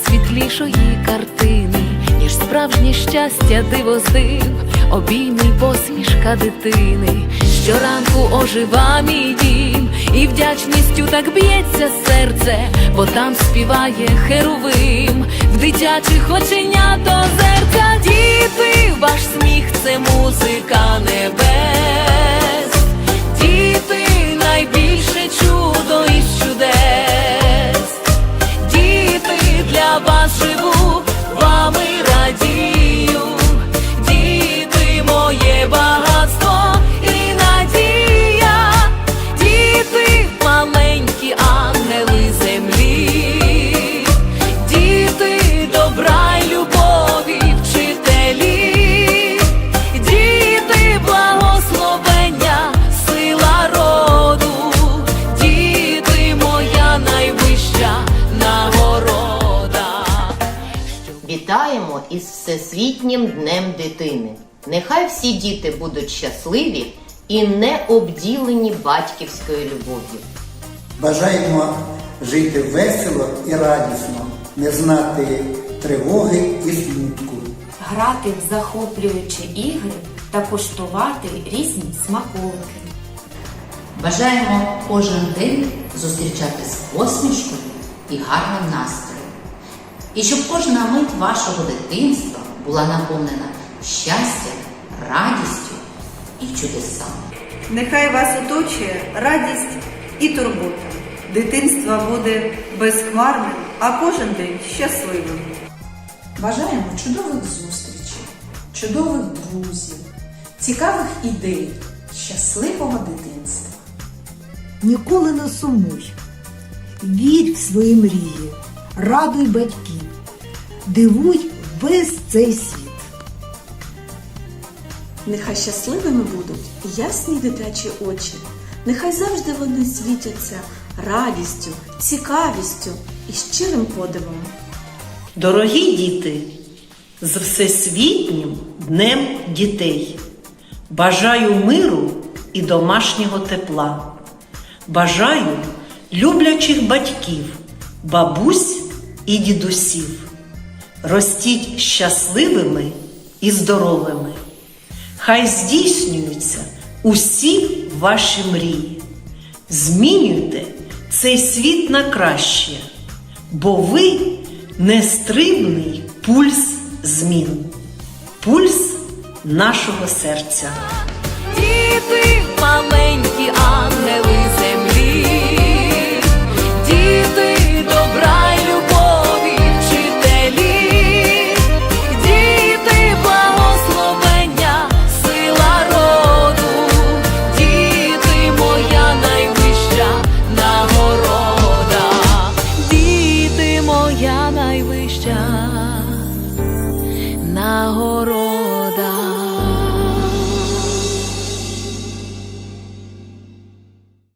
тихішої картини, ніж справжнє щастя диво з див, обійми посмішка дитини. Щоранку ожива мій дім, і вдячністю так б'ється серце, бо там співає херовим, в дитячих оченят озерця діти, ваш сміх це музика небес, Вітаємо із Всесвітнім Днем дитини. Нехай всі діти будуть щасливі і не обділені батьківською любов'ю. Бажаємо жити весело і радісно, не знати тривоги і смутку. грати в захоплюючі ігри та коштувати різні смаколики. Бажаємо кожен день зустрічати з посмішкою і гарним настроєм. І щоб кожна мить вашого дитинства була наповнена щастям, радістю і чудесами. Нехай вас оточує радість і турбота. Дитинство буде безхмарним, а кожен день щасливим. Бажаємо чудових зустрічей, чудових друзів, цікавих ідей, щасливого дитинства. Ніколи не сумуй. Вірь в свої мрії, радуй батьків, дивуй весь цей світ. Нехай щасливими будуть ясні дитячі очі. Нехай завжди вони світяться радістю, цікавістю і щирим подивом. Дорогі діти, з Всесвітнім Днем дітей. Бажаю миру і домашнього тепла. Бажаю люблячих батьків, бабусь і дідусів. Ростіть щасливими і здоровими. Хай здійснюються усі ваші мрії. Змінюйте цей світ на краще, бо ви нестримний пульс змін, пульс нашого серця. Діти маленькі ангели ahoro